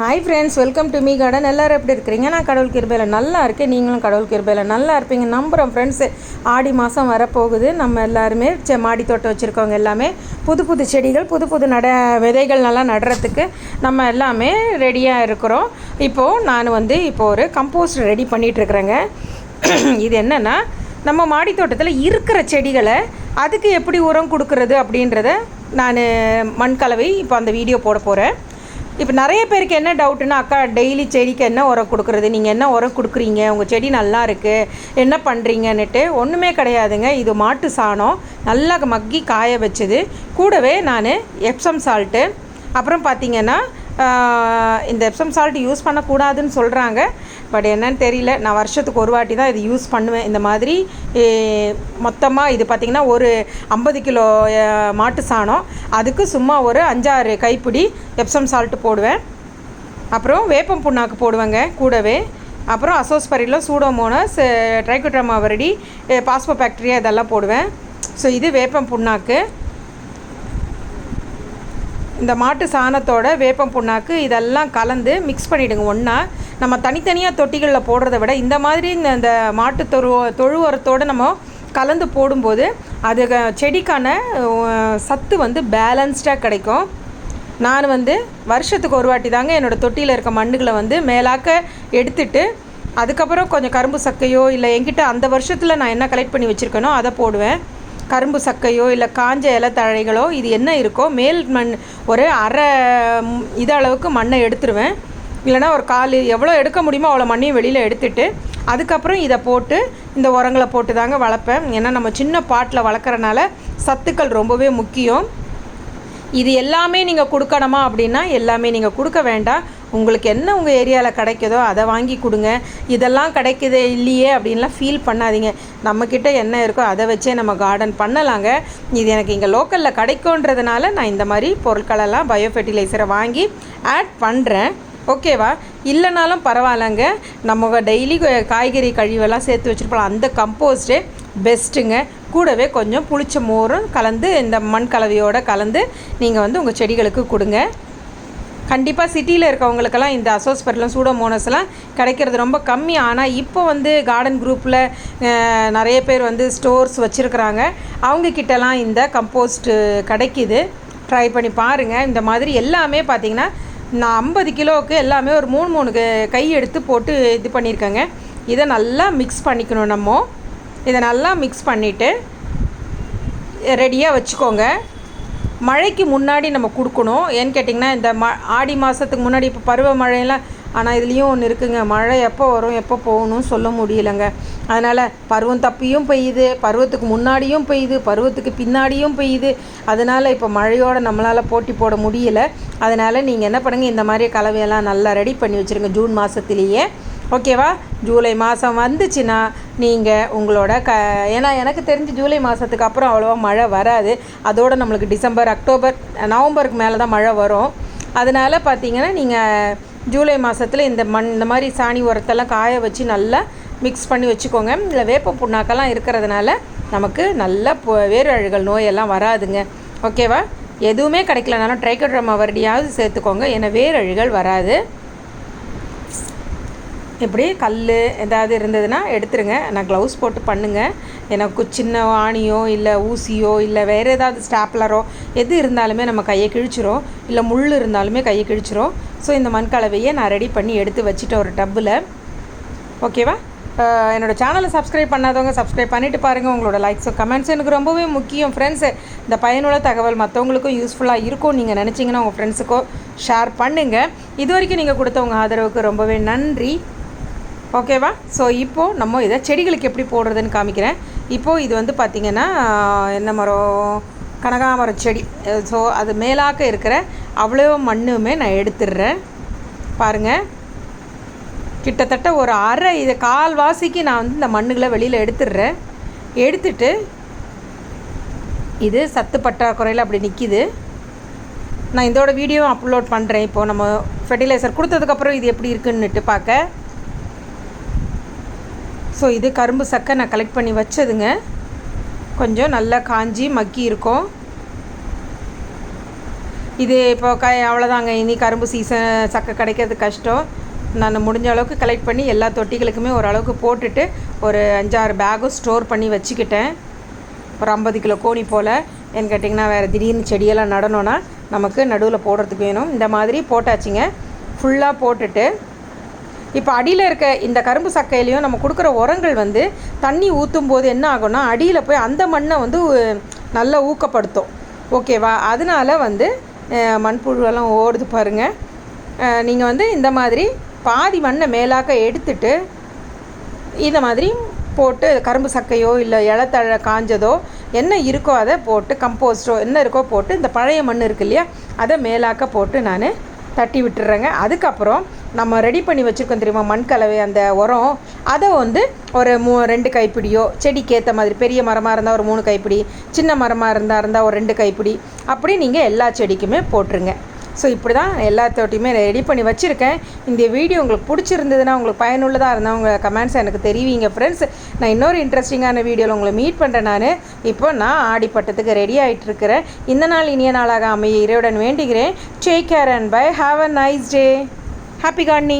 Hi friends welcome to me garden எல்லோரும் எப்படி இருக்கிறீங்க? நான் கடவுள் கிருபையில் நல்லா இருக்கேன். நீங்களும் கடவுள் கிருபையில் நல்லா இருப்பீங்க. நம்புகிறோம் ஃப்ரெண்ட்ஸு ஆடி மாதம் வரப்போகுது. நம்ம எல்லாருமே செ மாடி தோட்டம் வச்சுருக்கவங்க எல்லாமே புது புது செடிகள் புது புது நட விதைகள் நல்லா நடுறதுக்கு நம்ம எல்லாமே ரெடியாக இருக்கிறோம். இப்போது நான் வந்து இப்போது ஒரு கம்போஸ்ட் ரெடி பண்ணிகிட்ருக்குறேங்க இது என்னென்னா நம்ம மாடி தோட்டத்தில் இருக்கிற செடிகளை அதுக்கு எப்படி உரம் கொடுக்கறது அப்படின்றத நான் மண் கலவை இப்போ அந்த வீடியோ போட போகிறேன் இப்போ நிறைய பேருக்கு என்ன டவுட்டுன்னா அக்கா டெய்லி செடிக்கு என்ன உரம் கொடுக்குறது? நீங்கள் என்ன உரம் கொடுக்குறீங்க? உங்கள் செடி நல்லா இருக்குது என்ன பண்ணுறீங்கன்னுட்டு ஒன்றுமே கிடையாதுங்க. இது மாட்டு சாணம். நல்லா மக்கி காய வச்சது. கூடவே நான் எப்சம் சால்ட்டு அப்புறம் பார்த்தீங்கன்னா இந்த எப்சம் சால்ட் யூஸ் பண்ணக்கூடாதுன்னு சொல்கிறாங்க பட் என்னன்னு தெரியல. நான் வருஷத்துக்கு ஒரு வாட்டி தான் இது யூஸ் பண்ணுவேன். இந்த மாதிரி மொத்தமாக இது பார்த்திங்கன்னா ஒரு ஐம்பது கிலோ மாட்டு சாணம். அதுக்கு சும்மா ஒரு அஞ்சாறு கைப்பிடி எப்சம் சால்ட்டு போடுவேன். அப்புறம் வேப்பம் புண்ணாக்கு போடுவேங்க கூடவே. அப்புறம் அசோஸ்பரியில் சூடோமோனஸ் ட்ரைகோட்ரமா வரடி பாஸ்போ பாக்டீரியா இதெல்லாம் போடுவேன். ஸோ இது வேப்பம் புண்ணாக்கு. இந்த மாட்டு சாணத்தோட வேப்பம் புண்ணாக்கு இதெல்லாம் கலந்து மிக்ஸ் பண்ணிவிடுங்க ஒன்றா நம்ம தனித்தனியாக தொட்டிகளில் போடுறத விட இந்த மாதிரி இந்த இந்த மாட்டு தொழு தொழு உரத்தோடு நம்ம கலந்து போடும்போது அது செடிக்கான சத்து வந்து பேலன்ஸ்டாக கிடைக்கும். நான் வந்து வருஷத்துக்கு ஒரு வாட்டி தாங்க என்னோடய தொட்டியில் இருக்க மண்ணுகளை வந்து மேலாக்க எடுத்துட்டு அதுக்கப்புறம் கொஞ்சம் கரும்பு சக்கையோ இல்லை எங்கிட்ட அந்த வருஷத்தில் நான் என்ன கலெக்ட் பண்ணி வச்சுருக்கேனோ அதை போடுவேன். கரும்பு சக்கையோ இல்லை காஞ்ச இலை தழைகளோ இது என்ன இருக்கோ மேல் மண் ஒரு அரை இது அளவுக்கு மண்ணை எடுத்துருவேன். இல்லைனா ஒரு கால் எவ்வளோ எடுக்க முடியுமோ அவ்வளோ மண்ணையும் வெளியில் எடுத்துட்டு அதுக்கப்புறம் இதை போட்டு இந்த உரங்களை போட்டு தாங்க வளர்ப்பேன். ஏன்னா நம்ம சின்ன பாட்டில் வளர்க்குறனால சத்துக்கள் ரொம்பவே முக்கியம். இது எல்லாமே நீங்கள் கொடுக்கணுமா அப்படின்னா எல்லாமே நீங்கள் கொடுக்க வேண்டாம். உங்களுக்கு என்ன உங்கள் ஏரியாவில் கிடைக்குதோ அதை வாங்கி கொடுங்க. இதெல்லாம் கிடைக்குது இல்லையே அப்படின்லாம் ஃபீல் பண்ணாதீங்க. நம்மக்கிட்ட என்ன இருக்கோ அதை வச்சே நம்ம கார்டன் பண்ணலாங்க. இது எனக்கு இங்கே லோக்கலில் கிடைக்குன்றதுனால நான் இந்த மாதிரி பொருட்களெல்லாம் பயோ ஃபெர்டிலைசரை வாங்கி ஆட் பண்ணுறேன் ஓகேவா? இல்லைனாலும் பரவாயில்லங்க. நம்ம டெய்லி காய்கறி கழிவெல்லாம் சேர்த்து வச்சுருப்போம் அந்த கம்போஸ்டே பெஸ்ட்டுங்க கூடவே கொஞ்சம் புளிச்ச மோரும் கலந்து இந்த மண் கலவையோடு கலந்து நீங்கள் வந்து உங்கள் செடிகளுக்கு கொடுங்க. கண்டிப்பாக சிட்டியில் இருக்கவங்களுக்கெல்லாம் இந்த அசோஸ்பெர்லாம் சூடோமோனஸ்லாம் கிடைக்கிறது ரொம்ப கம்மி. ஆனால் இப்போ வந்து கார்டன் குரூப்பில் நிறைய பேர் வந்து ஸ்டோர்ஸ் வச்சுருக்குறாங்க. அவங்கக்கிட்டலாம் இந்த கம்போஸ்ட்டு கிடைக்கிது. ட்ரை பண்ணி பாருங்கள் இந்த மாதிரி எல்லாமே பார்த்தீங்கன்னா நான் ஐம்பது கிலோவுக்கு எல்லாமே ஒரு மூணு மூணு க- கை எடுத்து போட்டு இது பண்ணியிருக்கேங்க. இதை நல்லா மிக்ஸ் பண்ணிக்கணும் நம்ம. இதை நல்லா மிக்ஸ் பண்ணிவிட்டு ரெடியாக வச்சுக்கோங்க. மழைக்கு முன்னாடி நம்ம கொடுக்கணும். ஏன்னு கேட்டிங்கன்னா இந்த ம ஆடி மாதத்துக்கு முன்னாடி இப்போ பருவ மழையெல்லாம் ஆனால் இதுலேயும் ஒன்று இருக்குங்க. மழை எப்போ வரும் எப்போ போகணும்னு சொல்ல முடியலங்க. அதனால் பருவம் தப்பியும் பெய்யுது பருவத்துக்கு முன்னாடியும் பெய்யுது பருவத்துக்கு பின்னாடியும் பெய்யுது. அதனால் இப்போ மழையோடு நம்மளால் போட்டி போட முடியல. அதனால் நீங்கள் என்ன பண்ணுங்கள் இந்த மாதிரி கலவையெல்லாம் நல்லா ரெடி பண்ணி வச்சுருங்க ஜூன் மாதத்துலேயே ஓகேவா ஜூலை மாதம் வந்துச்சுன்னா நீங்கள் உங்களோட க ஏன்னா எனக்கு தெரிஞ்சு ஜூலை மாதத்துக்கு அப்புறம் அவ்வளோவா மழை வராது. அதோட நம்மளுக்கு டிசம்பர் அக்டோபர் நவம்பருக்கு மேலே தான் மழை வரும். அதனால் பார்த்தீங்கன்னா நீங்கள் ஜூலை மாதத்தில் இந்த மண் இந்த மாதிரி சாணி உரத்தெல்லாம் காய வச்சு நல்லா மிக்ஸ் பண்ணி வச்சுக்கோங்க. இல்லை வேப்ப புண்ணாக்கெல்லாம் இருக்கிறதுனால நமக்கு நல்ல பொ- வேறு அழுகல் நோயெல்லாம் வராதுங்க. ஓகேவா எதுவுமே கிடைக்கலனாலும் ட்ரைக்கோட்ரமா வரடியாவது சேர்த்துக்கோங்க. ஏன்னா வேரழுகள் வராது. இப்படி கல் ஏதாவது இருந்ததுன்னா எடுத்துருங்க. நான் க்ளவுஸ் போட்டு பண்ணுங்கள் எனக்கு சின்ன ஆணியோ இல்லை ஊசியோ இல்லை வேறு ஏதாவது ஸ்டாப்லரோ எது இருந்தாலுமே நம்ம கையை கிழிச்சிரும். இல்லை முள் இருந்தாலுமே கையை கிழிச்சிரும். ஸோ இந்த மண் கலவையை நான் ரெடி பண்ணி எடுத்து வச்சுட்டேன் ஒரு டப்பில். ஓகேவா என்னோடய சேனலை சப்ஸ்கிரைப் பண்ணாதவங்க சப்ஸ்கிரைப் பண்ணிவிட்டு பாருங்கள் உங்களோட லைக்ஸும் கமெண்ட்ஸும் எனக்கு ரொம்பவே முக்கியம் ஃப்ரெண்ட்ஸு இந்த பயனுள்ள தகவல் மற்றவங்களுக்கும் யூஸ்ஃபுல்லாக இருக்கும். நீங்கள் நினச்சிங்கன்னா உங்கள் ஃப்ரெண்ட்ஸுக்கோ ஷேர் பண்ணுங்கள் இது வரைக்கும் நீங்கள் கொடுத்த உங்கள் ஆதரவுக்கு ரொம்பவே நன்றி. ஓகேவா? ஸோ இப்போது நம்ம இதை செடிகளுக்கு எப்படி போடுறதுன்னு காமிக்கிறேன். இப்போது இது வந்து பார்த்திங்கன்னா என்ன மரம்? கனகாமரம் செடி. ஸோ அது மேலாக்க இருக்கிற அவ்வளோ மண்ணுமே நான் எடுத்துடுறேன். பாருங்கள் கிட்டத்தட்ட ஒரு அரை இது கால்வாசிக்கு நான் வந்து இந்த மண்ணுகளை வெளியில் எடுத்துடுறேன். எடுத்துட்டு இது சத்து பற்றாக்குறையில் அப்படி நிற்கிது நான் இதோட வீடியோ அப்லோட் பண்ணுறேன் இப்போது நம்ம ஃபெர்டிலைசர் கொடுத்ததுக்கப்புறம் இது எப்படி இருக்குன்னுட்டு பார்க்க. ஸோ இது கரும்பு சக்கை நான் கலெக்ட் பண்ணி வச்சதுங்க. கொஞ்சம் நல்லா காஞ்சி மக்கி இருக்கும். இது இப்போ க அவ்வளோதாங்க இனி கரும்பு சீசன் சக்கை கிடைக்கிறது கஷ்டம். நான் முடிஞ்ச அளவுக்கு கலெக்ட் பண்ணி எல்லா தொட்டிகளுக்குமே ஓரளவுக்கு போட்டுட்டு ஒரு அஞ்சாறு பேகும் ஸ்டோர் பண்ணி வச்சுக்கிட்டேன். ஒரு ஐம்பது கிலோ கோணி போல். ஏன்னு கேட்டிங்கன்னா வேறு திடீர்னு செடியெல்லாம் நடணும்னா நமக்கு நடுவில் போடுறதுக்கு வேணும். இந்த மாதிரி போட்டாச்சுங்க. ஃபுல்லாக போட்டுட்டு இப்போ அடியில் இருக்க இந்த கரும்பு சக்கையிலையும் நம்ம கொடுக்குற உரங்கள் வந்து தண்ணி ஊற்றும் போது என்ன ஆகும்னா அடியில் போய் அந்த மண்ணை வந்து நல்லா ஊக்கப்படுத்தும். ஓகேவா? அதனால வந்து மண்புழுவெல்லாம் ஓடுது பாருங்கள் நீங்கள் வந்து இந்த மாதிரி பாதி மண்ணை மேலாக்க எடுத்துட்டு இந்த மாதிரி போட்டு கரும்பு சக்கையோ இல்லை இலத்தழை காஞ்சதோ என்ன இருக்கோ அதை போட்டு கம்போஸ்டோ என்ன இருக்கோ போட்டு இந்த பழைய மண் இருக்கு இல்லையா அதை மேலாக்க போட்டு நான் தட்டி விட்டுறேங்க. அதுக்கப்புறம் நம்ம ரெடி பண்ணி வச்சுருக்கோம் தெரியுமா? மண் கலவை அந்த உரம். அதை வந்து ஒரு மூ ரெண்டு கைப்பிடியோ செடிக்கு ஏற்ற மாதிரி பெரிய மரமாக இருந்தால் ஒரு மூணு கைப்பிடி சின்ன மரமாக இருந்தால் இருந்தால் ஒரு ரெண்டு கைப்பிடி அப்படி நீங்கள் எல்லா செடிக்குமே போட்டுருங்க. ஸோ இப்படி தான் எல்லாத்தோட்டையுமே ரெடி பண்ணி வச்சுருக்கேன். இந்த வீடியோ உங்களுக்கு பிடிச்சிருந்ததுன்னா உங்களுக்கு பயனுள்ளதாக இருந்தால் உங்கள் கமெண்ட்ஸ் எனக்கு தெரிவிங்க ஃப்ரெண்ட்ஸ் நான் இன்னொரு இன்ட்ரெஸ்டிங்கான வீடியோவில் உங்களை மீட் பண்ணுறேன் நான். இப்போ நான் ஆடிப்பட்டத்துக்கு ரெடி ஆகிட்டுருக்கிறேன் இந்த நாள் இனிய நாளாக அமைய இறைவுடன் வேண்டுகிறேன். Take care and bye have a nice day Happy gardening!